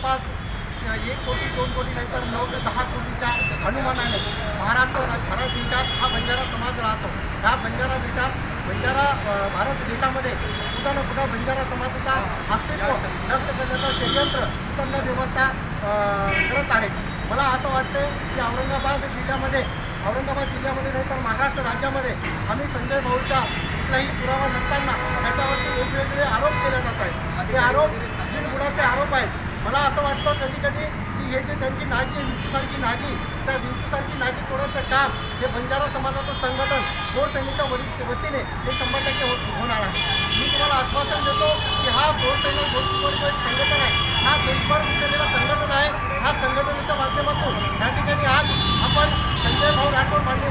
जवळपास एक कोटी दोन कोटी नाही तर नऊ ते दहा कोटीच्या अनुमानाने महाराष्ट्र भारत देशात हा बंजारा समाज राहतो. ह्या बंजारा देशात बंजारा भारत देशामध्ये कुठं ना कुठं बंजारा समाजाचा अस्तित्व नष्ट करण्याचा षडयंत्र इतर व्यवस्था करत आहेत. मला असं वाटतं की औरंगाबाद जिल्ह्यामध्ये औरंगाबाद जिल्ह्यामध्ये नाही तर महाराष्ट्र राज्यामध्ये आम्ही संजय भाऊच्या कुठलाही पुरावा नसताना त्याच्यावरती वेगवेगळे आरोप केले जात आहेत. ते आरोप मला असं वाटतं कधी कधी की हे जे त्यांची नागी आहे विंचूसारखी नागी त्या विंचूसारखी नागी तोडायचं काम हे बंजारा समाजाचं संघटन गोरसैनीच्या वरी वतीने हे शंभर टक्के हो-, होणार आहे. मी तुम्हाला आश्वासन देतो की हा गोरसैनिक गोरशिकोर शिकवणीचं एक संघटन आहे. हा देशभर विकलेला संघटन आहे. ह्या संघटनेच्या माध्यमातून या ठिकाणी आज आपण संजय भाऊ राठोड माननीय